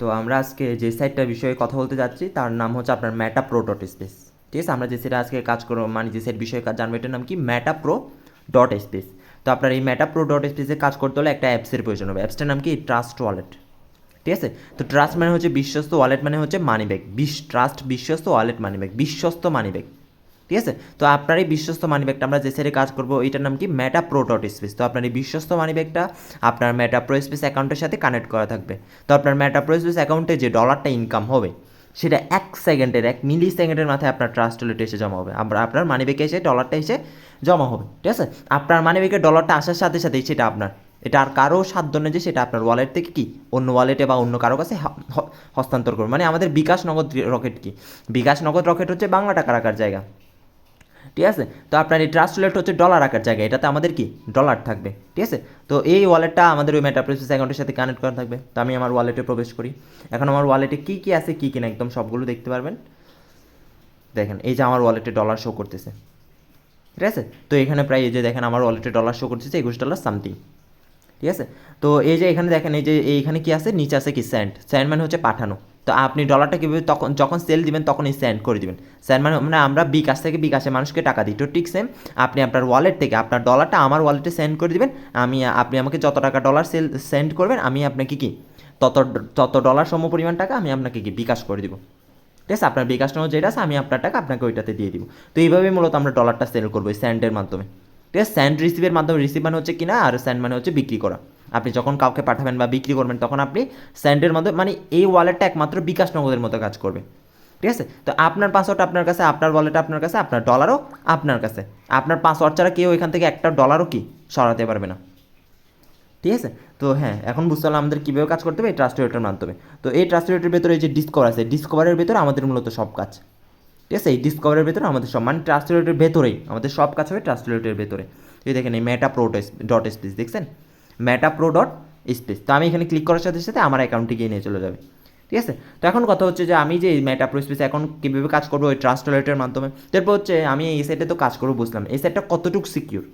তো আমরা আজকে যে সাইটটার বিষয়ে কথা বলতে যাচ্ছি, তার নাম হচ্ছে আপনার ম্যাটা প্রো ডট স্পেস ঠিক আছে? আমরা যে সেটা আজকে কাজ করব মানে যে সেট বিষয়ে কাজ জানব, এটার নাম কি? ম্যাটা প্রো ডট স্পেস তো আপনার এই ম্যাটা প্রো ডট স্পেসে কাজ করতে হলে একটা অ্যাপসের প্রয়োজন হবে। অ্যাপসটার নাম কি? ট্রাস্ট ওয়ালেট ঠিক আছে? তো ট্রাস্ট মানে হচ্ছে বিশ্বস্ত ওয়ালেট মানে হচ্ছে মানি ব্যাগ বিশ ট্রাস্ট বিশ্বস্ত ওয়ালেট মানি ব্যাগ বিশ্বস্ত মানি ব্যাগ ঠিক আছে? তো আপনার এই বিশ্বস্ত মানি ব্যাগটা আমরা যে সেটে কাজ করব এইটার নাম কি? ম্যাটা প্রো স্পেস তো আপনার এই বিশ্বস্ত মানি ব্যাগটা আপনার ম্যাটা প্রো স্পেস অ্যাকাউন্টের সাথে কানেক্ট করা থাকবে। তো আপনার ম্যাটা প্রো স্পেস অ্যাকাউন্টে যে ডলারটা ইনকাম হবে, সেটা এক সেকেন্ডের এক মিলি সেকেন্ডের মাথায় আপনার ট্রাস্ট ওয়ালেটে এসে জমা হবে। আমরা আপনার মানি ব্যাগে এসে ডলারটা এসে জমা হবে, ঠিক আছে? আপনার মানি ব্যাগে ডলারটা আসার সাথে সাথেই সেটা আপনার। এটা আর কারও সাধ্য নেই যে সেটা আপনার ওয়ালেট থেকে কি, অন্য ওয়ালেটে বা অন্য কারও কাছে হস্তান্তর করবে। মানে আমাদের বিকাশ নগদ রকেট কি? বিকাশ নগদ রকেট হচ্ছে বাংলা টাকা রাখার জায়গা। ঠিক আছে? তো আপনার এই ট্রাস্ট ওয়ালেট হচ্ছে ডলার রাখার জায়গা, এটাতে আমাদের কি? ডলার থাকবে, ঠিক আছে? তো এই ওয়ালেটটা আমাদের ওই মেটা প্রসেস অ্যাকাউন্টের সাথে কানেক্ট করা থাকবে। তো আমি আমার ওয়ালেটে প্রবেশ করি। এখন আমার ওয়ালেটে কী কী আছে, কী কী না, একদম সবগুলো দেখতে পারবেন। দেখেন, এই যে আমার ওয়ালেটে ডলার শো করতেছে। ঠিক আছে? তো এখানে প্রায় এই যে দেখেন, আমার ওয়ালেটে ডলার শো করতেছে, একুশ ডলার সামথিং ঠিক আছে? তো এই যে এখানে দেখেন, এই যে এইখানে কি আছে? নিচে আছে কি? স্যান্ড স্যান্ড মানে হচ্ছে পাঠানো। তো আপনি ডলারটা কীভাবে তখন যখন সেল দিবেন, তখন এই স্যান্ড করে দিবেন। স্যান্ড মানে মানে আমরা বিকাশ থেকে বিকাশে মানুষকে টাকা দিই। তো ঠিক সেম আপনি আপনার ওয়ালেট থেকে আপনার ডলারটা আমার ওয়ালেটে সেন্ড করে দিবেন। আমি আপনি আমাকে যত টাকা ডলার সেল সেন্ড করবেন, আমি আপনাকে কি? তত তত ডলার সম পরিমাণ টাকা আমি আপনাকে কি? বিকাশ করে দিব। ঠিক আছে? আপনার বিকাশ যেটা আছে, আমি আপনার টাকা আপনাকে ওইটাতে দিয়ে দিব। তো এইভাবেই মূলত আমরা ডলারটা সেল করব এই স্যান্ডের মাধ্যমে। ঠিক আছে? স্যান্ড রিসিভের মাধ্যমে রিসিভ মানে হচ্ছে কিনা? আর স্যান্ড মানে হচ্ছে বিক্রি করা। আপনি যখন কাউকে পাঠাবেন বা বিক্রি করবেন, তখন আপনি স্যান্ডের মাধ্যমে মানে এই ওয়ালেটটা একমাত্র বিকাশ নগদের মতো কাজ করবে। ঠিক আছে? তো আপনার পাসওয়ার্ড আপনার কাছে, আপনার ওয়ালেট আপনার কাছে, আপনার ডলারও আপনার কাছে। আপনার পাসওয়ার্ড ছাড়া কেউ এখান থেকে একটা ডলারও কি সরাতে পারবে না। ঠিক আছে? তো হ্যাঁ এখন বুঝতে পারলাম আমাদের কীভাবে কাজ করতে হবে এই ট্রাস্ট মাধ্যমে। তো এই ট্রাস্ট ভেতরে এই যে ডিসকভার আছে ডিসকভারের ভেতরে আমাদের মূলত সব কাজ। ঠিক আছে? এই ডিসকভারের ভেতরে আমাদের সব মানে ট্রান্সলেটের ভেতরেই, আমাদের সব কাজ হবে ট্রান্সলেটের ভেতরে। এই দেখেন এই ম্যাটা প্রো ডট স্পেস দেখছেন? ম্যাটা প্রো ডট স্পেস তো আমি এখানে ক্লিক করার সাথে সাথে আমার অ্যাকাউন্টে গিয়ে নিয়ে চলে যাবে। ঠিক আছে? তো এখন কথা হচ্ছে যে আমি যে ম্যাটা প্রো স্পেস এখন কীভাবে কাজ করব, ওই ট্রান্সলেটের মাধ্যমে? তারপর হচ্ছে আমি এই সেটে তো কাজ করব, বুঝলাম এই সেটটা কতটুকু সিকিউর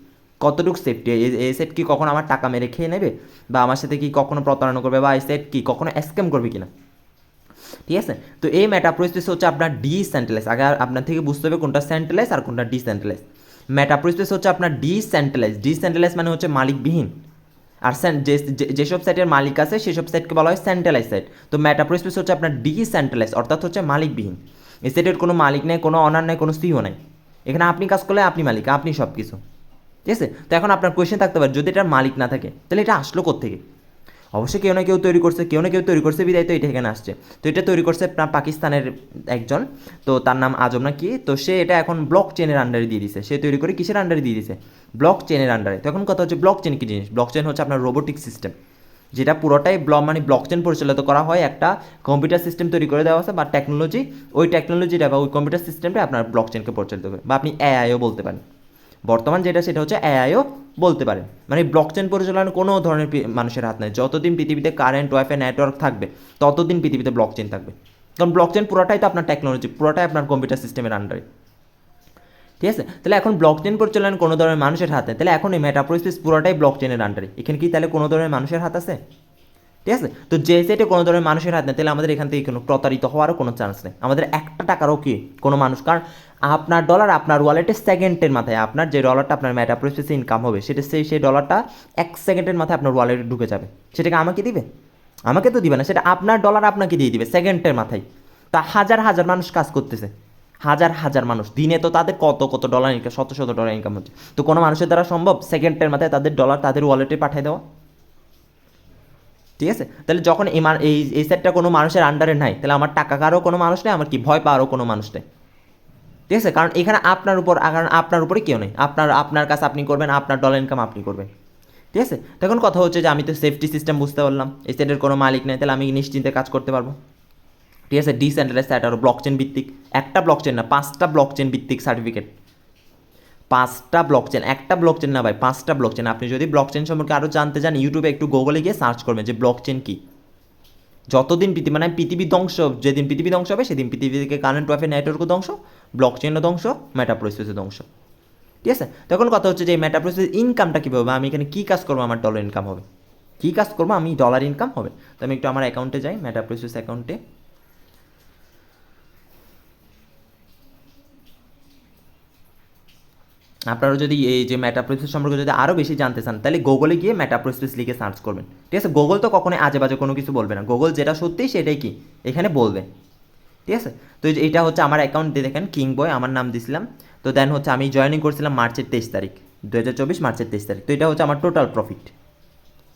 কতটুকু সেফটি এই সেট কি কখনো আমার টাকা মেরে খেয়ে নেবে? বা আমার সাথে কি কখনো প্রতারণা করবে? বা এই সেট কি কখনো স্ক্যাম করবে কিনা? ঠিক আছে? তো এই প্রসেস হচ্ছে আপনার ডিসেন্ট্রালাইজ আগে আপনার থেকে বুঝতে হবে কোনটা সেন্ট্রালাইজ আর কোনটা ডিসেন্ট্রালাইজ প্রসেস হচ্ছে আপনার ডিসেন্ট্রালাইজ ডিসেন্ট্রালাইজ মানে হচ্ছে মালিকবিহীন। আর যেসব সাইটের মালিক আছে, সেসব সাইটকে বলা হয় সেন্ট্রালাইজ সাইট তো প্রসেস হচ্ছে আপনার ডিসেন্ট্রালাইজ অর্থাৎ হচ্ছে মালিকবিহীন। এই সাইটের কোনো মালিক নেই, কোনো অনার নেই, কোনো সিও নেই। এখানে আপনি কাজ করলে আপনি মালিক, আপনি সব কিছু ঠিক আছে? তো এখন আপনার কোয়েশ্চেন থাকতে পারে, যদি এটার মালিক না থাকে, তাহলে এটা আসলো থেকে অবশ্যই কেউ না কেউ তৈরি করছে, কেউ না কেউ তৈরি করছে, বিদায় তো এটা এখানে আসছে। তো এটা তৈরি করছে পাকিস্তানের একজন, তো তার নাম আজম না কি তো সে এটা এখন ব্লক চেনের আন্ডারে দিয়ে দিছে। সে তৈরি করে কিসের আন্ডারে দিয়ে দিছে? ব্লক চেনের আন্ডারে তো এখন কথা হচ্ছে ব্লক চেন কি জিনিস? ব্লক চেন হচ্ছে আপনার রোবোটিক সিস্টেম যেটা পুরোটাই ব্লক মানে ব্লক চেন পরিচালিত করা হয়, একটা কম্পিউটার সিস্টেম তৈরি করে দেওয়া আছে, বা টেকনোলজি ওই টেকনোলজিটা বা ওই কম্পিউটার সিস্টেমটা আপনার ব্লক চেনকে পরিচালিত করে। বা আপনি এআইও বলতে পারেন। বর্তমান যেটা, সেটা হচ্ছে এআইও বলতে পারেন মানে ব্লক চেন পরিচালনার কোনো ধরনের মানুষের হাত নেই। যতদিন পৃথিবীতে কারেন্ট ওয়াইফাই নেটওয়ার্ক থাকবে, ততদিন পৃথিবীতে ব্লক চেন থাকবে। কারণ ব্লক চেন পুরোটাই তো আপনার টেকনোলজি পুরোটাই আপনার কম্পিউটার সিস্টেমের আন্ডারে ঠিক আছে? তাহলে এখন ব্লক চেন পরিচালনা কোনো ধরনের মানুষের হাতে তাহলে এখন এই মেটাপ্রোসেস পুরোটাই ব্লক চেনের আন্ডারে এখানে কি তাহলে কোনো ধরনের মানুষের হাত আছে? ঠিক আছে? তো যে সেটে কোনো ধরনের মানুষের হাত নেই তাহলে আমাদের এখান থেকে কোনো প্রতারিত হওয়ারও কোনো চান্স নেই। আমাদের একটা টাকারও কি কোনো মানুষ? কারণ আপনার ডলার আপনার ওয়ালেটে সেকেন্ডের মাথায়, আপনার যে ডলারটা আপনার ম্যাটা প্রসেসে ইনকাম হবে। সেটা সেই সেই ডলারটা এক সেকেন্ডের মাথায় আপনার ওয়ালেটে ঢুকে যাবে। সেটাকে আমাকে দিবে? আমাকে তো দিবে না। সেটা আপনার ডলার আপনাকে দিয়ে দিবে সেকেন্ডের মাথায়। তা হাজার হাজার মানুষ কাজ করতেছে। হাজার হাজার মানুষ। দিনে তো তাদের কত কত ডলার ইনকাম শত শত ডলার ইনকাম হচ্ছে। তো কোনো মানুষের দ্বারা সম্ভব সেকেন্ডের মাথায় তাদের ডলার তাদের ওয়ালেটে পাঠিয়ে দেওয়া? ঠিক আছে? তাহলে যখন এই এই এই সেটটা কোনো মানুষের আন্ডারে নাই, তাহলে আমার টাকা কারও কোনো মানুষ নেই, আমার কি ভয় পাওয়ারও কোনো মানুষ নেই। ঠিক আছে? কারণ এখানে আপনার উপর কারণ আপনার উপরে কেউ নেই। আপনার আপনার কাছে আপনি করবেন, আপনার ডলার ইনকাম আপনি করবেন। ঠিক আছে? তখন কথা হচ্ছে যে আমি তো সেফটি সিস্টেম বুঝতে পারলাম। এই সেটের কোনো মালিক নেই, তাহলে আমি নিশ্চিন্তে কাজ করতে পারব। ঠিক আছে? ডিসেন্ট্রালাইজ সাইট আরও ব্লক চেন ভিত্তিক। একটা ব্লক চেন না, পাঁচটা ব্লক চেন ভিত্তিক সার্টিফিকেট পাঁচটা ব্লক চেন একটা ব্লক চেন না ভাই, পাঁচটা ব্লক চেন আপনি যদি ব্লক চেন সম্পর্কে আরও জানতে চান ইউটিউবে একটু গুগলে গিয়ে সার্চ করবেন যে ব্লক চেন কী। যতদিন পৃথিবী মানে পৃথিবী ধ্বংস, যেদিন পৃথিবী ধ্বংস হবে, সেদিন পৃথিবী থেকে কারেন্ট ওয়াইফাই নেটওয়ার্কও ধ্বংস ব্লক চেনও ধ্বংস মেটা প্রসেসও ধ্বংস। ঠিক আছে? তখন কথা হচ্ছে যে এই মেটা প্রসেস ইনকামটা কীভাবে আমি এখানে কী কাজ করব? আমার ডলার ইনকাম হবে। কী কাজ করব? আমি ডলার ইনকাম হবে। তো আমি একটু আমার অ্যাকাউন্টে যাই ম্যাটা প্রসেস অ্যাকাউন্টে আপনারা যদি এই যে ম্যাটা প্রসেস সম্পর্কে যদি আরও বেশি জানতে চান, তাহলে গুগলে গিয়ে ম্যাটা প্রসেস লিখে সার্চ করবেন। ঠিক আছে? গুগল তো কখনোই আজে বাজে কোনো কিছু বলবে না। গুগল যেটা সত্যি সেটাই কি? এখানে বলবে। ঠিক আছে? তো এটা হচ্ছে আমার অ্যাকাউন্ট দেখেন কিং বয় আমার নাম দিছিলাম। তো দেন হচ্ছে আমি জয়েনিং করছিলাম মার্চের তেইশ তারিখ দু হাজার চব্বিশ মার্চের তেইশ তারিখ। তো এটা হচ্ছে আমার টোটাল প্রফিট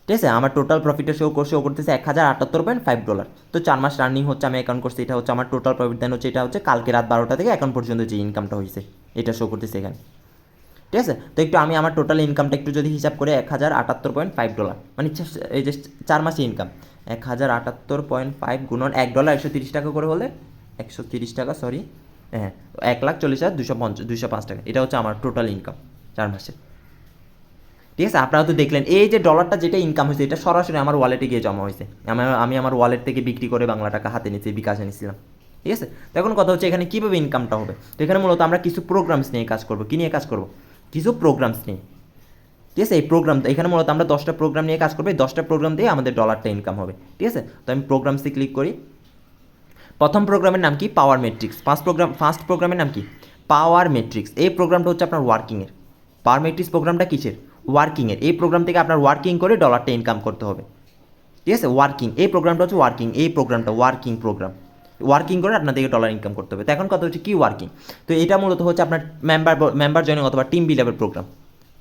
ঠিক আছে? আমার টোটাল প্রফিটটা শো করছে শো করতেছে এক হাজার আটাত্তর পয়েন্ট ফাইভ ডলার তো চার মাস রানিং হচ্ছে আমি অ্যাকাউন্ট করছি, এটা হচ্ছে আমার টোটাল প্রফিট দেন হচ্ছে, এটা হচ্ছে কালকে রাত বারোটা থেকে এখন পর্যন্ত যে ইনকামটা হয়েছে, এটা শো করতেছে এখানে। ঠিক আছে? তো একটু আমি আমার টোটাল ইনকামটা একটু যদি হিসাব করে, এক হাজার আটাত্তর পয়েন্ট ফাইভ ডলার মানে এই যে চার মাসে ইনকাম এক হাজার আটাত্তর পয়েন্ট ফাইভ গুণন এক ডলার একশো তিরিশ টাকা করে হলে, একশো তিরিশ টাকা সরি হ্যাঁ এক লাখ চল্লিশ হাজার দুশো পঞ্চাশ, দুশো পাঁচ টাকা। এটা হচ্ছে আমার টোটাল ইনকাম চার মাসে। ঠিক আছে? আপনারা তো দেখলেন, এই যে ডলারটা যেটা ইনকাম হয়েছে, এটা সরাসরি আমার ওয়ালেটে গিয়ে জমা হয়েছে। আমি আমার ওয়ালেট থেকে বিক্রি করে বাংলা টাকা হাতে নিচ্ছি বিকাশে নিচ্ছিলাম ঠিক আছে? তো এখন কথা হচ্ছে এখানে কীভাবে ইনকামটা হবে? তো এখানে মূলত আমরা কিছু প্রোগ্রামস নিয়ে কাজ করব। কী নিয়ে কাজ করব? কিছু প্রোগ্রামস নিয়ে ঠিক আছে, এই প্রোগ্রাম এখানে মূলত আমরা দশটা প্রোগ্রাম নিয়ে কাজ করব, এই দশটা প্রোগ্রাম দিয়ে আমাদের ডলারটা ইনকাম হবে। ঠিক আছে? তো আমি প্রোগ্রামসে ক্লিক করি। প্রথম প্রোগ্রামের নাম কি? Power matrix first programme first প্রোগ্রামের নাম কি? পাওয়ার মেট্রিক্স এই প্রোগ্রামটা হচ্ছে আপনার ওয়ার্কিংয়ের পাওয়ার মেট্রিক্স প্রোগ্রামটা কিসের? ওয়ার্কিংয়ের এই প্রোগ্রাম থেকে আপনার ওয়ার্কিং করে ডলারটা ইনকাম করতে হবে। ঠিক আছে? ওয়ার্কিং এই প্রোগ্রামটা হচ্ছে ওয়ার্কিং এই প্রোগ্রামটা ওয়ার্কিং প্রোগ্রাম ওয়ার্কিং করে আপনাদেরকে ডলার ইনকাম করতে হবে। তো এখন কথা হচ্ছে কি ওয়ার্কিং তো এটা মূলত হচ্ছে আপনার মেম্বার মেম্বার জয়েনিং অথবা টিম বিল্ড আপের প্রোগ্রাম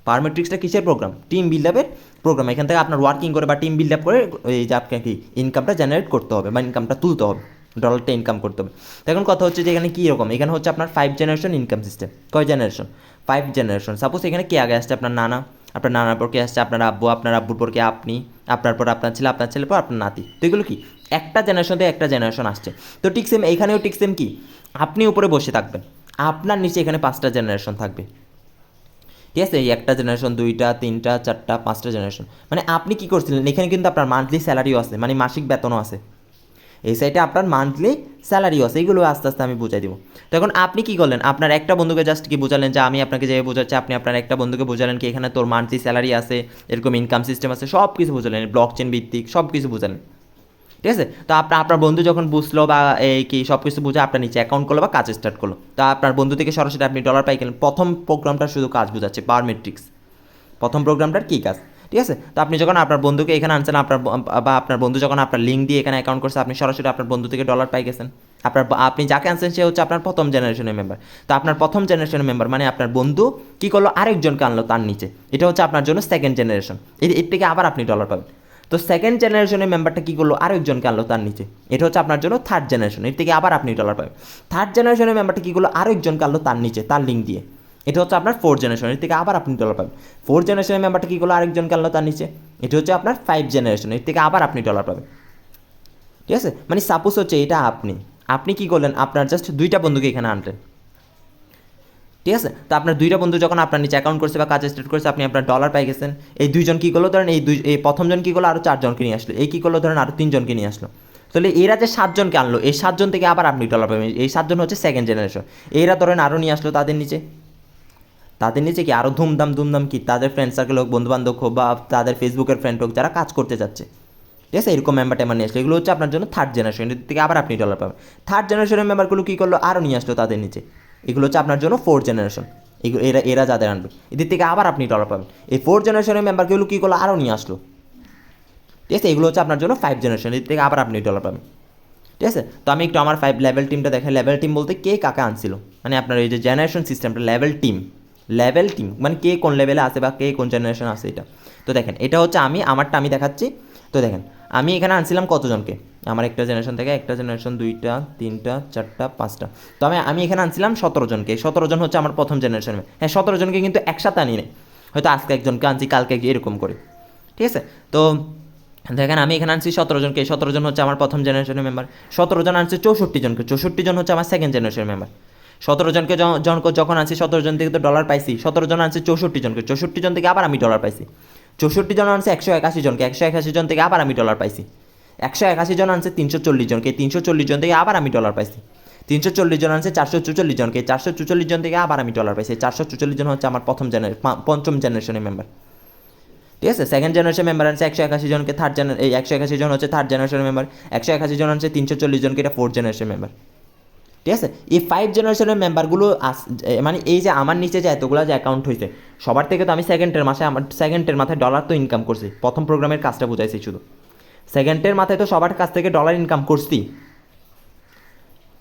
পারমেট্রিক্সটা কিসের প্রোগ্রাম টিম বিল্ড আপের প্রোগ্রাম এখান থেকে আপনার ওয়ার্কিং করে বা টিম বিল্ড আপ করে এই যে আপনাকে ইনকামটা জেনারেট করতে হবে বা ইনকামটা তুলতে হবে ডলারটা ইনকাম করতে হবে। এখন কথা হচ্ছে যে এখানে কী রকম এখানে হচ্ছে আপনার ফাইভ জেনারেশন ইনকাম সিস্টেম কয় জেনারেশন ফাইভ জেনারেশন সাপোজ এখানে কে আগে আসছে? আপনার নানা। আপনার নানার পর কে আসছে? আপনার আব্বু, আপনার আব্বুর পর কে আপনি। আপনার পর আপনার ছেলে, আপনার ছেলের পর আপনার নাতি। তো এগুলো কি? একটা জেনারেশন থেকে একটা জেনারেশন আসছে। তো ঠিক সেম এইখানেও ঠিক সেম কি? আপনি উপরে বসে থাকবেন। আপনার নিচে এখানে পাঁচটা জেনারেশন থাকবে। ঠিক আছে? এই একটা জেনারেশন দুইটা, তিনটা, চারটা, পাঁচটা জেনারেশন মানে আপনি কি করছিলেন? এখানে কিন্তু আপনার মান্থলি স্যালারিও আছে মানে মাসিক বেতনও আছে। এই সাইডে আপনার মান্থলি স্যালারিও আছে। এইগুলো আস্তে আস্তে আমি বুঝাই দিব। তো এখন আপনি কি করলেন? আপনার একটা বন্ধুকে জাস্ট কি বোঝালেন যে, আমি আপনাকে যে বোঝাচ্ছি, আপনি আপনার একটা বন্ধুকে বোঝালেন কি, এখানে তোর মান্থলি স্যালারি আছে, এরকম ইনকাম সিস্টেম আছে সব কিছু বোঝালেন। ব্লক চেন ভিত্তিক সব কিছু বোঝালেন। ঠিক আছে? তো আপনার আপনার বন্ধু যখন বুঝলো বা এই কি সব কিছু বুঝে আপনার নিচে অ্যাকাউন্ট করল বা কাজ স্টার্ট করল। তো আপনার বন্ধু থেকে সরাসরি আপনি ডলার পাই গেলেন। প্রথম প্রোগ্রামটা শুধু কাজ বোঝাচ্ছে পাওয়ার মেট্রিক্স প্রথম প্রোগ্রামটার কী কাজ? ঠিক আছে? তো আপনি যখন আপনার বন্ধুকে এখানে আনছেন, আপনার বা আপনার বন্ধু যখন আপনার লিঙ্ক দিয়ে এখানে অ্যাকাউন্ট করছে, আপনি সরাসরি আপনার বন্ধু থেকে ডলার পাই গেছেন। আপনার আপনি যাকে আনছেন, সে হচ্ছে আপনার প্রথম জেনারেশনের মেম্বার তো আপনার প্রথম জেনারেশনের মেম্বার মানে আপনার বন্ধু কী করল? আরেকজনকে আনলো তার নিচে। এটা হচ্ছে আপনার জন্য সেকেন্ড জেনারেশন এর থেকে আবার আপনি ডলার পাবেন। তো সেকেন্ড জেনারেশনের মেম্বারটা কী করল? আরেকজনকে আনলো তার নিচে। এটা হচ্ছে আপনার জন্য থার্ড জেনারেশন এর থেকে আবার আপনি ডলার পাবেন। থার্ড জেনারেশনের মেম্বারটা কী করল? আরেকজনকে আনলো তার নিচে, তার লিঙ্ক দিয়ে। এটা হচ্ছে আপনার ফোর জেনারেশন এর থেকে আবার আপনি ডলার পাবেন। ফোর জেনারেশনের মেম্বারটা কী করল? আরেকজনকে আনলো তার নিচে। এটা হচ্ছে আপনার ফাইভ জেনারেশন এর থেকে আবার আপনি ডলার পাবেন। ঠিক আছে? মানে সাপোজ হচ্ছে এটা আপনি। আপনি কি করলেন? আপনার জাস্ট দুইটা বন্ধুকে এখানে আনলেন। ঠিক আছে? তো আপনার দুইটা বন্ধু যখন আপনার নিচে অ্যাকাউন্ট করছে বা কাজ স্টার্ট করছে, আপনি আপনার ডলার পাই গেছেন। এই দুইজন কী করল? ধরেন এই দুই, এই প্রথমজন কী করল? আরও চারজনকে নিয়ে আসলো। এই কী করল? ধরেন আরও তিনজনকে নিয়ে আসলো। তাহলে এরা যে সাতজনকে আনলো, এই সাতজন থেকে আবার আপনি ডলার পাবেন এই সাতজন হচ্ছে সেকেন্ড জেনারেশন এরা ধরেন আরও নিয়ে আসলো তাদের নিচে। তাদের নিচে কি আরও ধুমধাম ধুমধাম কি? তাদের ফ্রেন্ড সার্কেল হোক, বন্ধুবান্ধব হোক বা তাদের ফেসবুকের ফ্রেন্ড হোক, যারা কাজ করতে যাচ্ছে। ঠিক আছে? এরকম মেম্বার টেম্বার নিয়ে আসলো। এগুলো হচ্ছে আপনার জন্য থার্ড জেনারেশন থেকে আবার আপনি ডলার পাবেন। থার্ড জেনারেশনের মেম্বারগুলো কী করল? আরও নিয়ে আসলো তাদের নিচে। এগুলো হচ্ছে আপনার জন্য ফোর্থ জেনারেশন এগুলো এরা এরা যাদের আনবে। এদের থেকে আবার আপনি ডলার পাবেন। এই ফোর্থ জেনারেশনের মেম্বারগুলো কী করল? আরও নিয়ে আসলো। ঠিক আছে? এগুলো হচ্ছে আপনার জন্য ফাইভ জেনারেশন এর থেকে আবার আপনি ডলার পাবেন। ঠিক আছে? তো আমি একটু আমার ফাইভ লেভেল টিমটা দেখাই। লেভেল টিম বলতে কে কাকে আনছিল? মানে আপনার এই যে জেনারেশন সিস্টেমটা লেভেল টিম লেভেল টিম মানে কে কোন লেভেলে আছে বা কে কোন জেনারেশন আছে এটা? তো দেখেন, এটা হচ্ছে আমি, আমারটা আমি দেখাচ্ছি। তো দেখেন আমি এখানে আনছিলাম কতজনকে? আমার একটা জেনারেশন থেকে একটা জেনারেশন দুইটা, তিনটা, চারটা, পাঁচটা। তো আমি আমি এখানে আনছিলাম সতেরো জনকে সতেরো জন হচ্ছে আমার প্রথম জেনারেশন হ্যাঁ সতেরো জনকে কিন্তু একসাথে আনি নাই। হয়তো আজকে একজনকে আনছি, কালকে এরকম করে। ঠিক আছে? তো দেখেন, আমি এখানে আনছি সতেরো জনকে সতেরো জন হচ্ছে আমার প্রথম জেনারেশনের মেম্বার সতেরো জন আনছে চৌষট্টি জনকে চৌষট্টি জন হচ্ছে আমার সেকেন্ড জেনারেশনের মেম্বার সতেরো জনকে য- জন যখন আনছি সতেরো জন থেকে তো ডলার পাইছি। সতেরো জন আনছে চৌষট্টি জনকে চৌষট্টি জন থেকে আবার আমি ডলার পাইছি। চৌষট্টি জন আনছে, একশো একাশি জনকে। একশো একাশি জন থেকে আবার আমি ডলার পাইছি। একশো একাশি জন আনছে, তিনশো চল্লিশ জনকে। তিনশো চল্লিশ জন থেকে আবার আমি ডলার পাইছি। তিনশো চল্লিশ জন আনছে, চারশো চুচল্লিশ জনকে। চারশো চুচল্লিশ জন থেকে আবার আমি ডলার পাইছি। চারশো চুচল্লিশ জন হচ্ছে আমার প্রথম জেনারেশন পঞ্চম জেনারেশনের মেম্বার ঠিক আছে? সেকেন্ড জেনারেশন মেম্বার আনছে, একশো একাশি জনকে। থার্ড জেনার এই একশো একাশি জন হচ্ছে থার্ড জেনারেশন মেম্বার একশো একাশি জন হচ্ছে তিনশো চল্লিশ জনকে। এটা ফোর্থ জেনারেশন মেম্বার ঠিক আছে? এই ফাইভ জেনারেশনের মেম্বারগুলো আস মানে এই যে আমার নিচে যে এতগুলো যে অ্যাকাউন্ট হয়েছে সবার থেকে তো আমি সেকেন্ডের মাসে আমার সেকেন্ডের মাথায় ডলার তো ইনকাম করছি। প্রথম প্রোগ্রামের কাজটা বুঝাইছি শুধু। সেকেন্ডের মাথায় তো সবার কাছ থেকে ডলার ইনকাম করছি।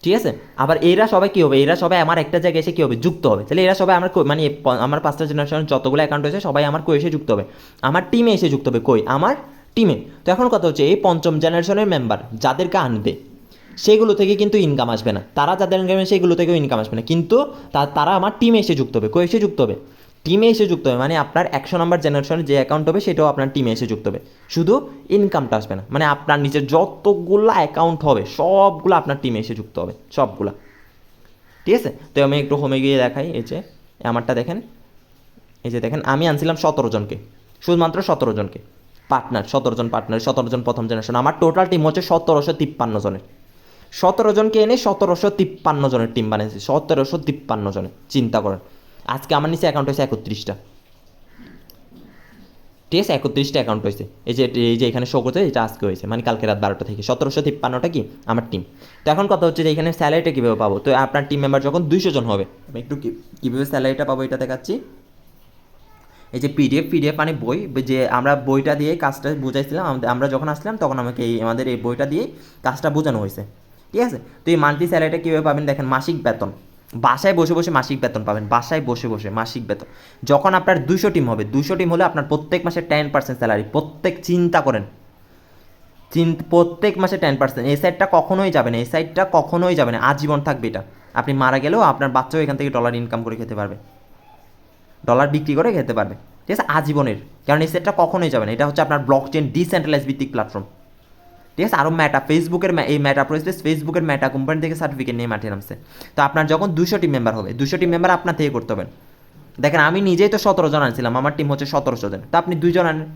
ঠিক আছে? আবার এরা সবাই কী হবে? এরা সবাই আমার একটা জায়গায় এসে কী হবে? যুক্ত হবে। তাহলে এরা সবাই আমার মানে আমার পাঁচটা জেনারেশন যতগুলো অ্যাকাউন্ট হয়েছে, সবাই আমার কই এসে যুক্ত হবে। আমার টিমে এসে যুক্ত হবে। কই? আমার টিমে তো এখন কথা হচ্ছে, এই পঞ্চম জেনারেশনের মেম্বার যাদেরকে আনবে সেগুলো থেকে কিন্তু ইনকাম আসবে না। তারা যাদের ইনকাম সেগুলো থেকেও ইনকাম আসবে না। কিন্তু তারা আমার টিমে এসে যুক্ত হবে। কই এসে যুক্ত হবে? টিমে এসে যুক্ত হবে। মানে আপনার একশো নম্বর জেনারেশনের যে অ্যাকাউন্ট হবে, সেটাও আপনার টিমে এসে যুক্ত হবে। শুধু ইনকামটা আসবে না। মানে আপনার নিজের যতগুলো অ্যাকাউন্ট হবে, সবগুলো আপনার টিমে এসে যুক্ত হবে। সবগুলা। ঠিক আছে? তো আমি একটু হোমে গিয়ে দেখাই। এই যে, আমারটা দেখেন। এই যে দেখেন, আমি আনছিলাম সতেরো জনকে। শুধুমাত্র সতেরো জনকে। পার্টনার সতেরো জন পার্টনার সতেরো জন প্রথম জেনারেশন আমার টোটাল টিম হচ্ছে সতেরোশো তিপ্পান্ন জনের। সতেরো জনকে এনে সতেরোশো তিপ্পান্ন জনের টিম বানিয়েছে। সতেরোশো তিপ্পান্ন জনের, চিন্তা করেন। আজকে আমার নিচে অ্যাকাউন্ট হয়েছে একত্রিশটা। ঠিক আছে, একত্রিশটা অ্যাকাউন্ট হয়েছে। এই যে এই যে এখানে শো করছে, এটা আজকে হয়েছে। মানে কালকে রাত বারোটা থেকে। সতেরোশো তিপ্পান্নটা কি? আমার টিম তো এখন কথা হচ্ছে যে এখানে স্যালারিটা কীভাবে পাবো? তো আপনার টিম মেম্বার যখন দুইশো জন হবে, আমি একটু কীভাবে স্যালারিটা পাবো এটা দেখাচ্ছি। এই যে পিডিএফ পিডিএফ মানে বই যে আমরা বইটা দিয়ে কাজটা বুঝাইছিলাম আমরা যখন আসলাম, তখন আমাকে এই, আমাদের এই বইটা দিয়ে কাজটা বোঝানো হয়েছে। ঠিক আছে? তো এই মান্থলি স্যালারিটা কীভাবে পাবেন দেখেন? মাসিক বেতন। বাসায় বসে বসে মাসিক বেতন পাবেন। বাসায় বসে বসে মাসিক বেতন। যখন আপনার দুশো টিম হবে, দুশো টিম হলে আপনার প্রত্যেক মাসে টেন পার্সেন্ট স্যালারি প্রত্যেক, চিন্তা করেন। চিন্তা প্রত্যেক মাসে টেন পার্সেন্ট এই সাইডটা কখনোই যাবে না। এই সাইডটা কখনোই যাবে না। আজীবন থাকবে এটা। আপনি মারা গেলেও আপনার বাচ্চাও এখান থেকে ডলার ইনকাম করে খেতে পারবে। ডলার বিক্রি করে খেতে পারবে। ঠিক আছে? আজীবনের। কারণ এই সেটটা কখনোই যাবে না। এটা হচ্ছে আপনার ব্লক চেন ডিসেন্ট্রালাইজ ভিত্তিক প্ল্যাটফর্ম ঠিক আছে? আরও ম্যাটা ফেসবুকের এই ম্যাটা প্রসেস ফেসবুকের ম্যাটা কোম্পানি থেকে সার্টিফিকেট নিয়ে মাঠে নামছে। তো আপনার যখন দুশোটি মেম্বার হবে দুশো টিম মেম্বার আপনার থেকে করতে হবে। দেখেন, আমি নিজেই তো সতেরো জন আনছিলাম, আমার টিম হচ্ছে সতেরোশো জন। তো আপনি দুইজন আনেন,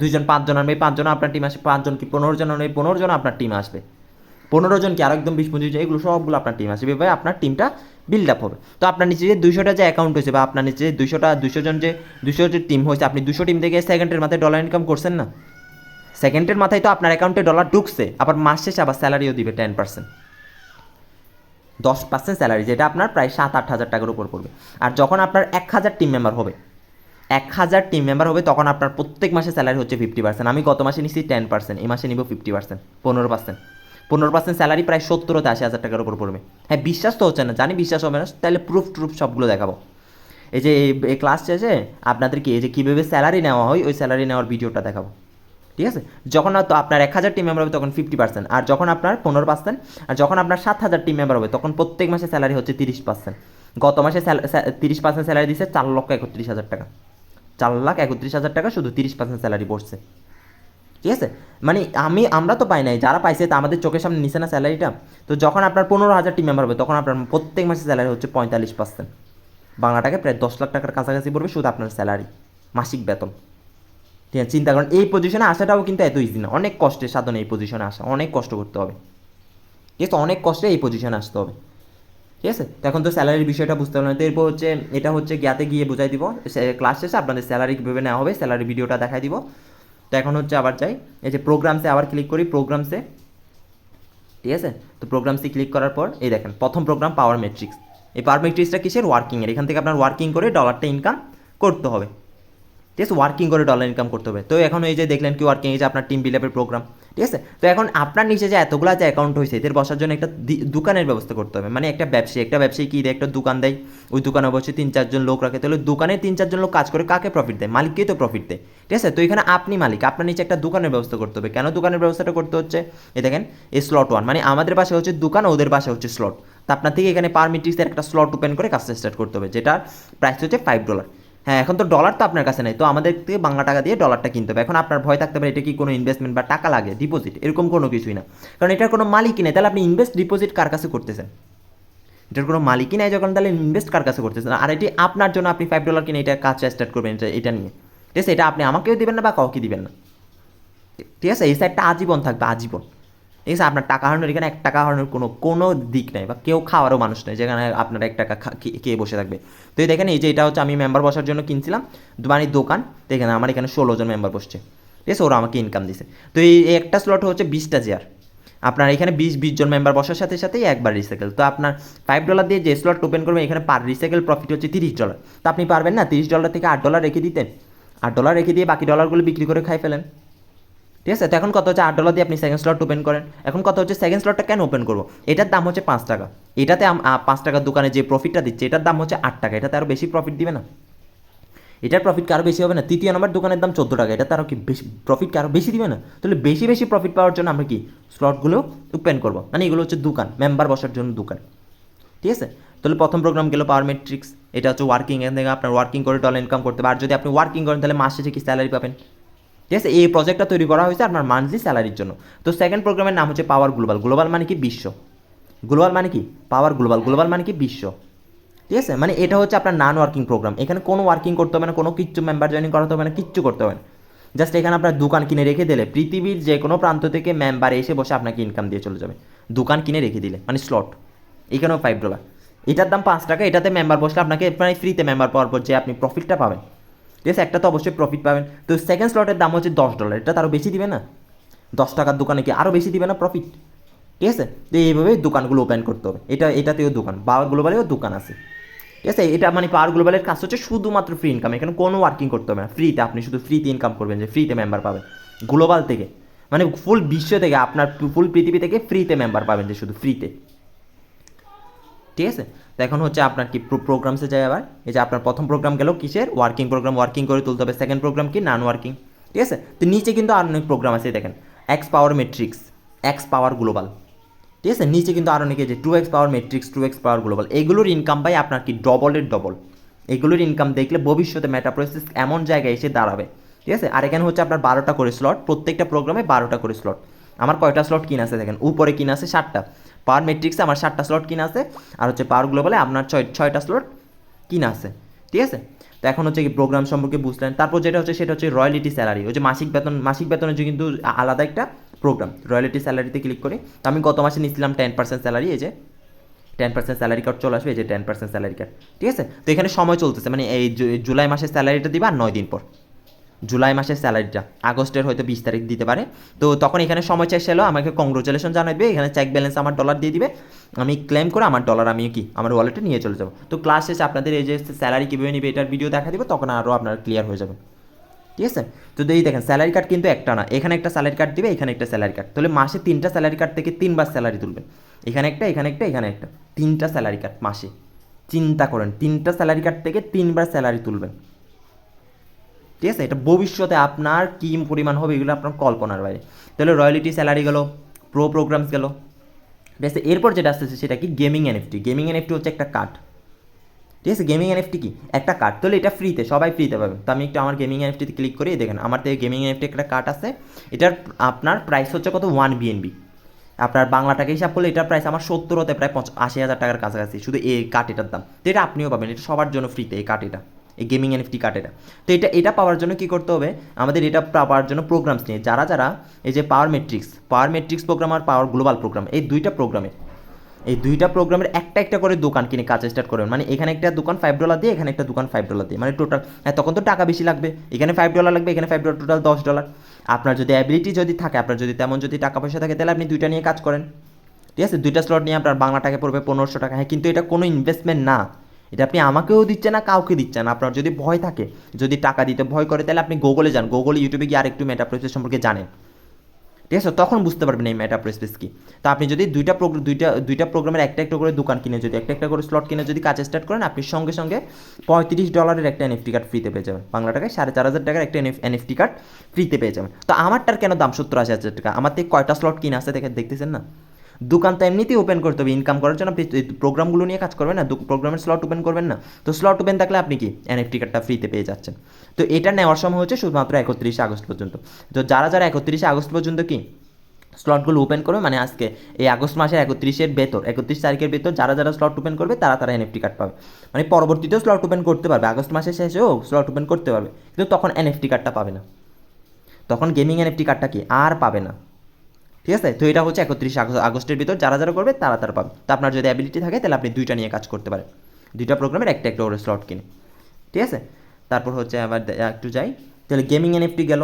দুইজন, পাঁচজন আনবে পাঁচজন আপনার টিম আসবে পাঁচজন কি পনেরো জন আনবে পনেরো জন আপনার টিম আসবে। পনেরো জন কি আর একদম বিশ পঁচিশ এগুলো সবগুলো আপনার টিম আসবে। এভাবে আপনার টিমটা বিল্ড আপ হবে। তো আপনার নিচে যে দুইশোটা যে অ্যাকাউন্ট হয়েছে বা আপনার নিচে যে দুশোটা দুশো জন যে দুশো যে টিম হয়েছে, আপনি দুশো টিম থেকে সেকেন্ডের মাথায় ডলার ইনকাম করছেন না? সেকেন্ডের মাথায় তো আপনার অ্যাকাউন্টে ডলার ঢুকছে, আবার মাস শেষে আবার স্যালারিও দিবে টেন পার্সেন্ট দশ পার্সেন্ট স্যালারি যেটা আপনার প্রায় সাত আট হাজার টাকার উপর পড়বে। আর যখন আপনার এক হাজার টিম মেম্বার হবে, এক হাজার টিম মেম্বার হবে, তখন আপনার প্রত্যেক মাসে স্যালারি হচ্ছে ফিফটি পার্সেন্ট আমি গত মাসে নিচ্ছি টেন পার্সেন্ট এই মাসে নিব ফিফটি পার্সেন্ট পনেরো পার্সেন্ট পনেরো পার্সেন্ট স্যালারি প্রায় সত্তর আশি হাজার টাকার উপর পড়বে। হ্যাঁ বিশ্বাস তো হচ্ছে না, জানি বিশ্বাস হবে না, তাহলে প্রুফ ট্রুফ সবগুলো দেখাবো। এই যে এই ক্লাস শেষে আপনাদেরকে এই যে কীভাবে স্যালারি নেওয়া হয়, ওই স্যালারি নেওয়ার ভিডিওটা দেখাবো। ঠিক আছে? যখন তো আপনার এক হাজার টিম মেম্বার হবে, তখন ফিফটি পার্সেন্ট আর যখন আপনার পনেরো পার্সেন্ট আর যখন আপনার সাত হাজার টিম মেম্বার হবে, তখন প্রত্যেক মাসে স্যালারি হচ্ছে তিরিশ পার্সেন্ট গত মাসে তিরিশ পার্সেন্ট স্যালারি দিচ্ছে চার লক্ষ একত্রিশ হাজার টাকা। চার লাখ একত্রিশ হাজার টাকা শুধু তিরিশ পার্সেন্ট স্যালারি পড়ছে। ঠিক আছে? মানে আমি, আমরা তো পাই নাই। যারা পাইছে, তা আমাদের চোখের সামনে নিছে না স্যালারিটা তো যখন আপনার পনেরো হাজার টিম মেম্বার হবে, তখন আপনার প্রত্যেক মাসে স্যালারি হচ্ছে পঁয়তাল্লিশ পার্সেন্ট বাংলাটাকে প্রায় দশ লাখ টাকার কাছাকাছি পড়বে শুধু আপনার স্যালারি মাসিক বেতন। ঠিক আছে, চিন্তা করেন, এই পজিশনে আসাটাও কিন্তু এত ইজি না। অনেক কষ্টের সাধনে এই পজিশনে আসা, অনেক কষ্ট করতে হবে। ঠিক আছে, অনেক কষ্টে এই পজিশনে আসতে হবে। ঠিক আছে, তো এখন তো স্যালারির বিষয়টা বুঝতে না, তো এরপর হচ্ছে, এটা হচ্ছে জ্ঞাতে গিয়ে বোঝাই দিব। ক্লাস শেষে আপনাদের স্যালারি কীভাবে নেওয়া হবে স্যালারি ভিডিওটা দেখাই দিব। তো এখন হচ্ছে আবার যাই, এই যে প্রোগ্রামসে আবার ক্লিক করি প্রোগ্রামসে ঠিক আছে, তো প্রোগ্রামসে ক্লিক করার পর, এই দেখেন, প্রথম প্রোগ্রাম পাওয়ার মেট্রিক্স এই পাওয়ার মেট্রিক্সটা কিসের? ওয়ার্কিংয়ের এখান থেকে আপনার ওয়ার্কিং করে ডলারটা ইনকাম করতে হবে। ঠিক আছে ওয়ার্কিং করে ডলার ইনকাম করতে হবে। তো এখন এই যে দেখলেন কি ওয়ার্কিং এই যে আপনার টিম বিলেপের প্রোগ্রাম ঠিক আছে? তো এখন আপনার নিচে যে এতগুলো যে অ্যাকাউন্ট হয়েছে এদের বসার জন্য একটা দোকানের ব্যবস্থা করতে হবে। মানে একটা ব্যবসায়ী একটা ব্যবসায়ী কি দেয়? একটা দোকান দেয়। ওই দোকানে বসে তিন চারজন লোক রাখে। তাহলে দোকানে তিন চারজন লোক কাজ করে, কাকে প্রফিট দেয়? মালিককেই তো প্রফিট দেয়। ঠিক আছে? তো এখানে আপনি মালিক, আপনার নিচে একটা দোকানের ব্যবস্থা করতে হবে। কেন দোকানের ব্যবস্থাটা করতে হচ্ছে? এ দেখেন এই স্লট ওয়ান মানে আমাদের পাশে হচ্ছে দোকান, ওদের পাশে হচ্ছে স্লট তো আপনার থেকে এখানে পার মিট্রিক্সের একটা স্লট ওপেন করে কাজটা স্টার্ট করতে হবে, যেটার প্রাইস হচ্ছে ফাইভ ডলার হ্যাঁ এখন তো ডলার তো আপনার কাছে নেই, তো আমাদের থেকে বাংলা টাকা দিয়ে ডলারটা কিনতে হবে। এখন আপনার ভয় থাকতে পারে এটা কি কোনো ইনভেস্টমেন্ট বা টাকা লাগে ডিপোজিট এরকম কোনো কিছুই না। কারণ এটার কোনো মালিকই নেই, তাহলে আপনি ইনভেস্ট ডিপোজিট কার কাছে করতেছেন? এটার কোনো মালিকই নাই যখন, তাহলে ইনভেস্ট কার কাছে করতেছেন? আর এটি আপনার জন্য আপনি ফাইভ ডলার কিনে এটা কাজটা স্টার্ট করবেন, এটা এটা নিয়ে। ঠিক আছে, এটা আপনি আমাকেও দিবেন না বা কাউকে দিবেন না। ঠিক আছে, এই সাইডটা আজীবন থাকবে, আজীবন। ঠিক আছে, আপনার টাকা হারানোর এখানে এক টাকা হারানোর কোনো কোনো দিক নেই বা কেউ খাওয়ারও মানুষ নেই, যেখানে আপনার এক টাকা খেয়ে বসে থাকবে। তো এই দেখেন, এই যে এটা হচ্ছে আমি মেম্বার বসার জন্য কিনছিলাম মানে দোকান, তো এখানে আমার এখানে ষোলো জন মেম্বার বসছে। ঠিক আছে, ওরা আমাকে ইনকাম দিছে। তো এই এই একটা স্লট হচ্ছে বিশটা চেয়ার আপনার এখানে বিশ বিশ জন মেম্বার বসার সাথে সাথেই একবার রিসাইকেল তো আপনার ফাইভ ডলার দিয়ে যে স্লট ওপেন করবেন, এখানে পার রিসাইকেল প্রফিট হচ্ছে তিরিশ ডলার তো আপনি পারবেন না, তিরিশ ডলার থেকে আট ডলার রেখে দিতেন আট ডলার রেখে দিয়ে বাকি ডলারগুলো বিক্রি করে খাই ফেলেন। ঠিক আছে? তো এখন কত হচ্ছে? আট ডলার দিয়ে আপনি সেকেন্ড স্লট ওপেন করেন। এখন কত হচ্ছে? সেকেন্ড স্লটটা কেন ওপেন করব? এটার দাম হচ্ছে পাঁচ টাকা। এটাতে পাঁচ টাকার দোকানে যে প্রফিটটা দিচ্ছে, এটার দাম হচ্ছে আট টাকা। এটাতে আরও বেশি প্রফিট দিবে না? এটার প্রফিট কারও বেশি হবে না। তৃতীয় নম্বর দোকানের দাম চোদ্দ টাকা। এটা তারও কি বেশি প্রফিট কারও বেশি দিবে না? তাহলে বেশি বেশি প্রফিট পাওয়ার জন্য আমরা কি স্লটগুলো ওপেন করব? মানে এগুলো হচ্ছে দোকান মেম্বার বসার জন্য দোকান। ঠিক আছে? তাহলে প্রথম প্রোগ্রাম গেলো পাওয়ার মেট্রিক্স এটা হচ্ছে ওয়ার্কিং এখান থেকে আপনার ওয়ার্কিং করে ডলার ইনকাম করতে হবে। আর যদি আপনি ওয়ার্কিং করেন, তাহলে মাস কি স্যালারি পাবেন? ঠিক আছে? এই প্রজেক্টটা তৈরি করা হয়েছে আপনার মান্থলি স্যালারির জন্য। তো সেকেন্ড প্রোগ্রামের নাম হচ্ছে পাওয়ার গ্লোবাল গ্লোবাল মানে কি বিশ্ব? গ্লোবাল মানে কি? পাওয়ার গ্লোবাল গ্লোবাল মানে কি বিশ্ব? ঠিক আছে? মানে এটা হচ্ছে আপনার নান ওয়ার্কিং প্রোগ্রাম এখানে কোনো ওয়ার্কিং করতে হবে না, কোনো কিচ্ছু মেম্বার জয়েনিং করাতে হবে না, কিচ্ছু করতে হবে না। জাস্ট এখানে আপনার দোকান কিনে রেখে দিলে, পৃথিবীর যে কোনো প্রান্ত থেকে মেম্বার এসে বসে আপনাকে ইনকাম দিয়ে চলে যাবে। দোকান কিনে রেখে দিলে মানে স্লট এখানেও ফাইভ ডলার এটার দাম পাঁচ টাকা, এটাতে মেম্বার বসলে আপনাকে মানে ফ্রিতে মেম্বার পাওয়ার পর যে আপনি প্রফিটটা পাবেন ঠিক আছে একটা তো অবশ্যই প্রফিট পাবেন। তো সেকেন্ড স্লটের দাম হচ্ছে দশ ডলার এটা তারও বেশি দিবে না? দশ টাকার দোকানে কি আরও বেশি দিবে না প্রফিট ঠিক আছে? তো এইভাবে দোকানগুলো ওপেন করতে হবে। এটা, এটাতেও দোকান। পাওয়ার গ্লোবালেও দোকান আছে। ঠিক আছে? এটা মানে পাওয়ার গ্লোবালের কাজ হচ্ছে শুধুমাত্র ফ্রি ইনকাম এখানে কোনো ওয়ার্কিং করতে হবে না। ফ্রিতে আপনি শুধু ফ্রিতে ইনকাম করবেন যে ফ্রিতে মেম্বার পাবেন। গ্লোবাল থেকে। মানে ফুল বিশ্ব থেকে আপনার ফুল পৃথিবী থেকে ফ্রিতে মেম্বার পাবেন যে শুধু ফ্রিতে ঠিক আছে? তো এখন হচ্ছে আপনার কি প্রোগ্রামসে যায় আবার, এই যে আপনার প্রথম প্রোগ্রাম গেল কিসের? ওয়ার্কিং প্রোগ্রাম ওয়ার্কিং করে তুলতে হবে। সেকেন্ড প্রোগ্রাম কি? নন ওয়ার্কিং ঠিক আছে? তো নিচে কিন্তু আর অনেক প্রোগ্রাম আছে দেখেন। X power matrix X power global ঠিক আছে? নিচে কিন্তু আরও অনেকে যে two X power matrix two X power global এগুলোর ইনকাম পাই আপনার কি ডবলের ডবল এগুলোর ইনকাম দেখলে ভবিষ্যতে মেটাপ্রসেস এমন জায়গায় এসে দাঁড়াবে। ঠিক আছে? আর এখানে হচ্ছে আপনার বারোটা করে স্লট প্রত্যেকটা প্রোগ্রামে বারোটা করে স্লট আমার কয়টা স্লট কিনা আছে দেখেন? উপরে কিনা আছে সাতটা পাওয়ার মেট্রিক্সে আমার সাতটা স্লট কিনা আছে, আর হচ্ছে পাওয়ার গ্লোবালে আপনার ছয়, ছয়টা স্লট কিনা আছে, ঠিক আছে? তো এখন হচ্ছে কি প্রোগ্রাম সম্পর্কে বুঝলেন। তারপর যেটা হচ্ছে সেটা হচ্ছে রয়্যালিটি স্যালারি ওই যে মাসিক বেতন, মাসিক বেতনের যে কিন্তু আলাদা একটা প্রোগ্রাম রয়্যালিটি স্যালারিতে ক্লিক করি। তো আমি গত মাসে নিয়েছিলাম টেন পার্সেন্ট স্যালারি এই যে টেন পার্সেন্ট স্যালারি কার্ড চলে আসবে, এই যে টেন পার্সেন্ট স্যালারি কার্ড ঠিক আছে? তো এখানে সময় চলতেছে মানে এই জুলাই মাসের স্যালারিটা দিবা আর নয় দিন পর জুলাই মাসের স্যালারিটা, আগস্টের হয়তো বিশ তারিখ দিতে পারে। তো তখন এখানে সময় চাই এলো আমাকে কংগ্রেচুলেশন জানাবে, এখানে চেক ব্যালেন্স আমার ডলার দিয়ে দিবে। আমি ক্লেম করে আমার ডলার আমি কি, আমার ওয়ালেটে নিয়ে চলে যাব। তো ক্লাস শেষে আপনাদের এই যে স্যালারি কীভাবে নিবে এটার ভিডিও দেখা দেবে, তখন আরও আপনার ক্লিয়ার হয়ে যাবে ঠিক আছে? তো এই দেখেন স্যালারি কার্ড কিন্তু একটা না, এখানে একটা স্যালারি কার্ড দিবে, এখানে একটা স্যালারি কার্ড তাহলে মাসে তিনটা স্যালারি কার্ড থেকে তিনবার স্যালারি তুলবেন। এখানে একটা এখানে একটা এখানে একটা। তিনটা স্যালারি কার্ড মাসে। চিন্তা করেন, তিনটা স্যালারি কার্ড থেকে তিনবার স্যালারি তুলবেন। ঠিক আছে? এটা ভবিষ্যতে আপনার কী পরিমাণ হবে এগুলো আপনার কল্পনার বাইরে। তাহলে রয়্যালিটি স্যালারি গেলো, প্রো প্রোগ্রামস গেলো। ঠিক আছে? এরপর যেটা আসতেছে সেটা কি? Gaming NFT. গেমিং এনএফটি হচ্ছে একটা কার্ড। ঠিক আছে? গেমিং এনএফটি কি? একটা কার্ড। তাহলে এটা ফ্রিতে, সবাই ফ্রিতে পাবে। তো আমি একটু আমার গেমিং এনএফটিতে ক্লিক করি, দেখেন আমার থেকে গেমিং এনএফটি একটা কার্ড আছে। এটার আপনার প্রাইস হচ্ছে কত? One BNB. আপনার বাংলা টাকা হিসাব করলে এটার প্রাইস আমার সত্তর হতে প্রায় পঞ্চ- আশি হাজার টাকার কাছাকাছি। শুধু এই কার্ড এটার দাম। তো এটা আপনিও পাবেন, এটা সবার জন্য ফ্রিতে এই কার্ড এটা। এই গেমিং এনএফটি কার্ড এটা। তো এটা এটা পাওয়ার জন্য কি করতে হবে? আমাদের এটা পাওয়ার জন্য প্রোগ্রামস নিয়ে। যারা যারা এই যে power matrix power matrix programme আর পাওয়ার গ্লোবাল প্রোগ্রাম এই দুইটা প্রোগ্রামে এই দুইটা প্রোগ্রামের একটা একটা করে দোকান কিনে কাজ স্টার্ট করবেন। মানে এখানে একটা দোকান ফাইভ ডলার দিয়ে, এখানে একটা দোকান ফাইভ ডলার দিয়ে। মানে টোটাল হ্যাঁ তখন তো টাকা বেশি লাগবে। এখানে ফাইভ ডলার লাগবে, এখানে ফাইভ ডলার টোটাল দশ ডলার আপনার যদি অ্যাবিলিটি যদি থাকে, আপনার যদি তেমন যদি টাকা পয়সা থাকে, তাহলে আপনি দুইটা নিয়ে কাজ করেন। ঠিক আছে? দুইটা স্লট নিয়ে আপনার বাংলা টাকা পড়বে পনেরোশো টাকা। হ্যাঁ কিন্তু এটা কোনো ইনভেস্টমেন্ট না। এটা আপনি আমাকেও দিচ্ছেন না কাউকে দিচ্ছেন। আপনার যদি ভয় থাকে, যদি টাকা দিতে ভয় করে, তাহলে আপনি গুগলে যান। গুগলে ইউটিউবে গিয়ে আরেকটু মেটা প্রসেস সম্পর্কে জানেন। ঠিক আছে? তখন বুঝতে পারবেন এই মেটা প্রসেস কি। তো আপনি যদি দুইটা দুইটা দুইটা প্রোগ্রামের একটা একটা করে দোকান কিনে, যদি একটা একটা করে স্লট কিনে যদি কাজ স্টার্ট করেন, আপনি সঙ্গে সঙ্গে পঁয়ত্রিশ ডলারের একটা এনএফটি কার্ড ফ্রিতে পেয়ে যাবেন। বাংলা টাকায় সাড়ে চার হাজার টাকার একটা এনএফটি কার্ড ফ্রিতে পেয়ে যাবেন। তো আমারটার কেন দাম সত্তর হাজার টাকা? আমার থেকে কয়টা স্লট কিনে আছে দেখে দেখতেছেন না? দোকান তো এমনিতেই ওপেন করতে হবে ইনকাম করার জন্য আপনি প্রোগ্রামগুলো নিয়ে কাজ করবেন না প্রোগ্রামের স্লট ওপেন করবেন না। তো স্লট ওপেন থাকলে আপনি কি? এনএফটি কার্ডটা ফ্রিতে পেয়ে যাচ্ছেন। তো এটা নেওয়ার সময় হচ্ছে শুধুমাত্র একত্রিশে আগস্ট পর্যন্ত। তো যারা যারা একত্রিশে আগস্ট পর্যন্ত কি? স্লটগুলো ওপেন করবে মানে আজকে এই আগস্ট মাসের একত্রিশের ভেতর, একত্রিশ তারিখের ভেতর যারা যারা স্লট ওপেন করবে, তারা তারা এনএফটি কার্ড পাবে। মানে পরবর্তীতেও স্লট ওপেন করতে পারবে, আগস্ট মাসের শেষেও স্লট ওপেন করতে পারবে। কিন্তু তখন এনএফটি কার্ডটা পাবে না। তখন গেমিং এনএফটি কার্ডটা কি? আর পাবে না। ঠিক আছে? তো এটা হচ্ছে একত্রিশ আগস্টের ভিতর যারা যারা করবে তারা তারা পাবে। তো আপনার যদি অ্যাবিলিটি থাকে তাহলে আপনি দুইটা নিয়ে কাজ করতে পারেন। দুইটা প্রোগ্রামের একটা একটা করে স্লট কিনে। ঠিক আছে? তারপর হচ্ছে আবার একটু যাই। তাহলে গেমিং এনএফটি গেল।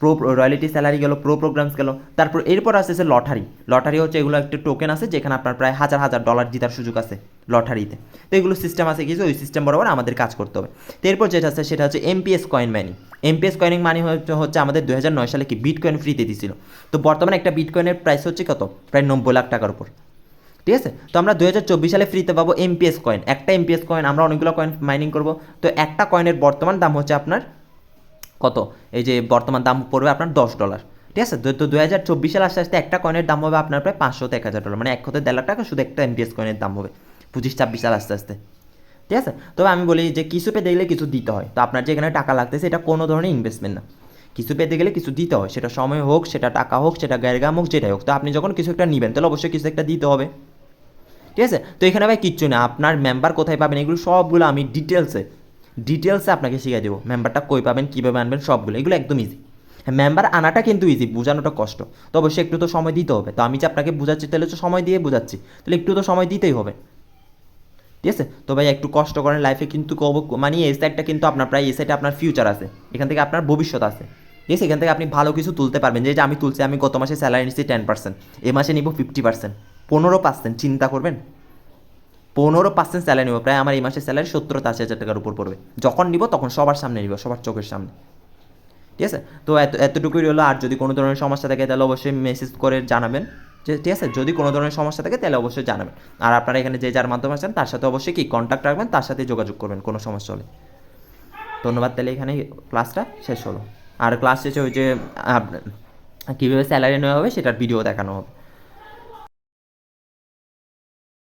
প্রো রয়্যালিটি স্যালারি গেল প্রো প্রোগ্রামস গেল, তারপর এরপর আসতেছে লটারি লটারি হচ্ছে এগুলো একটা টোকেন আছে, যেখানে আপনার প্রায় হাজার হাজার ডলার জেতার সুযোগ আছে লটারিতে তো এগুলো সিস্টেম আছে কিছু, ওই সিস্টেম বরাবর আমাদের কাজ করতে হবে। তো এরপর যেটা আছে, সেটা হচ্ছে MPS coin money MPS coining money হচ্ছে হচ্ছে আমাদের দু নয় সালে কি বিট কয়েন ফ্রিতে দিছিল। তো বর্তমানে একটা বিট কয়েনের প্রাইস হচ্ছে কত? প্রায় নব্বই লাখ টাকার উপর। ঠিক আছে? তো আমরা দু হাজার চব্বিশ সালে ফ্রিতে পাবো এমপিএস কয়েন একটা এমপিএস কয়েন আমরা অনেকগুলো কয়েন মাইনিং করব। তো একটা কয়েনের বর্তমান দাম হচ্ছে আপনার কত? এই যে বর্তমান দাম পড়বে আপনার দশ ডলার ঠিক আছে? তো দু হাজার চব্বিশ সালে আস্তে আস্তে একটা কয়েনের দাম হবে আপনার প্রায় পাঁচশো এক হাজার ডলার মানে এক হতে দেড় লাখ টাকা শুধু একটা এমপিএস কয়েনের দাম হবে। পঁচিশ ছাব্বিশ সাল আস্তে আস্তে। ঠিক আছে? তবে আমি বলি যে কিছু পেতে গেলে কিছু দিতে হয়। তো আপনার যেখানে টাকা লাগতেছে, এটা কোনো ধরনের ইনভেস্টমেন্ট না। কিছু পেতে গেলে কিছু দিতে হয়। সেটা সময় হোক, সেটা টাকা হোক, সেটা গ্যারগাম হোক, যেটাই হোক। তো আপনি যখন কিছু একটা নেবেন, তাহলে অবশ্যই কিছু একটা দিতে হবে। ঠিক আছে? তো এখানে ভাই কিচ্ছু না। আপনার মেম্বার কোথায় পাবেন? এগুলো সবগুলো আমি ডিটেলসে ডিটেলসে আপনাকে শিখিয়ে দেবো। মেম্বারটা কই পাবেন, কীভাবে আনবেন, সবগুলো। এগুলো একদম ইজি হ্যাঁ মেম্বার আনাটা কিন্তু ইজি বোঝানোটা কষ্ট। তো অবশ্যই একটু তো সময় দিতে হবে। তো আমি যে আপনাকে বোঝাচ্ছি, তাহলে তো সময় দিয়ে বোঝাচ্ছি। তাহলে একটু তো সময় দিতেই হবে। ঠিক আছে? তো ভাই, একটু কষ্ট করেন লাইফে কিন্তু মানে এই সাইডটা কিন্তু আপনার প্রায়, এই সাইডে আপনার ফিউচার আছে। এখান থেকে আপনার ভবিষ্যৎ আছে। ঠিক আছে? এখান থেকে আপনি ভালো কিছু তুলতে পারবেন। যে আমি তুলছি, আমি গত মাসে স্যালারি নিচ্ছি টেন পার্সেন্ট এ মাসে নিব ফিফটি পার্সেন্ট পনেরো পার্সেন্ট চিন্তা করবেন? পনেরো পার্সেন্ট স্যালারি নেব, প্রায় আমার এই মাসের স্যালারি সত্তর আশি হাজার টাকার উপর পড়বে। যখন নিব, তখন সবার সামনে নিব, সবার চোখের সামনে। ঠিক আছে? তো এত, এতটুকুই রইল। আর যদি কোনো ধরনের সমস্যা থাকে, তাহলে অবশ্যই মেসেজ করে জানাবেন। যে, ঠিক আছে? যদি কোনো ধরনের সমস্যা থাকে, তাহলে অবশ্যই জানাবেন। আর আপনারা এখানে যে যার মাধ্যমে আছেন, তার সাথে অবশ্যই কি কন্ট্যাক্ট রাখবেন, তার সাথে যোগাযোগ করবেন, কোনো সমস্যা হলে। ধন্যবাদ, তাহলে এখানে ক্লাসটা শেষ হলো। আর ক্লাস শেষে ওই যে কীভাবে স্যালারি নেওয়া হবে, সেটার ভিডিও দেখানো হবে।